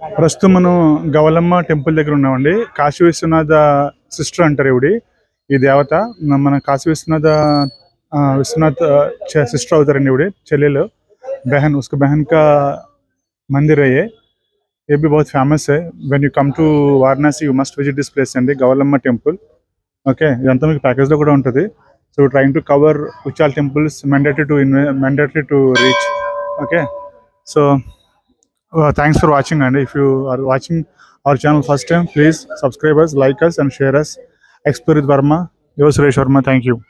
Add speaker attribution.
Speaker 1: ప్రస్తుతం మనం గవలమ్మ టెంపుల్ దగ్గర ఉన్నామండి. కాశీ విశ్వనాథ సిస్టర్ అంటారు ఇవిడి ఈ దేవత. మన కాశీ విశ్వనాథ విశ్వనాథ్ సిస్టర్ అవుతారండి ఇవిడి చెల్లెలు. బెహన్ ఉస్క బెహన్ కా మందిర్ అయ్యే ఏ బి बहुत famous when you come to Varanasi you must visit this place అండి. గవలమ్మ టెంపుల్. ఓకే. ఇదంతా మీకు ప్యాకేజ్లో కూడా ఉంటుంది. సో ట్రైంగ్ టు కవర్ ఉచాల్ temples mandatory to ఇన్వే mandatory to reach okay. So Uh, thanks for watching and if you are watching our channel first time please subscribe us like us and share us. Explore with varma your suresh varma thank you.